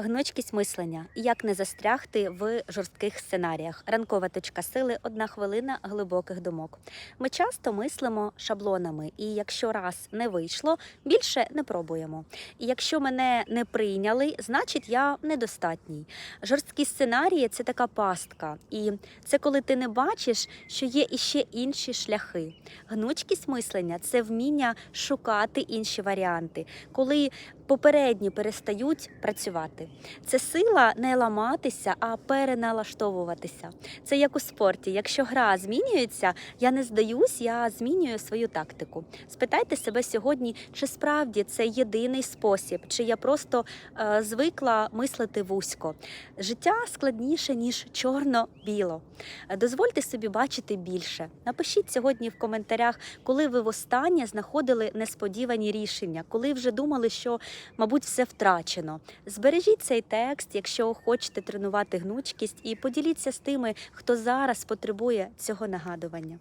Гнучкість мислення. Як не застрягти в жорстких сценаріях. Ранкова точка сили, одна хвилина глибоких думок. Ми часто мислимо шаблонами, і якщо раз не вийшло, більше не пробуємо. І якщо мене не прийняли, значить я недостатній. Жорсткі сценарії це така пастка, і це коли ти не бачиш, що є іще інші шляхи. Гнучкість мислення це вміння шукати інші варіанти, коли попередні перестають працювати. Це сила не ламатися, а переналаштовуватися. Це як у спорті. Якщо гра змінюється, я не здаюсь, я змінюю свою тактику. Спитайте себе сьогодні, чи справді це єдиний спосіб, чи я просто е, звикла мислити вузько. Життя складніше ніж чорно-біло. Дозвольте собі бачити більше. Напишіть сьогодні в коментарях, коли ви востаннє знаходили несподівані рішення, коли вже думали, що, мабуть, все втрачено. Збережіть цей текст, якщо хочете тренувати гнучкість, і поділіться з тими, хто зараз потребує цього нагадування.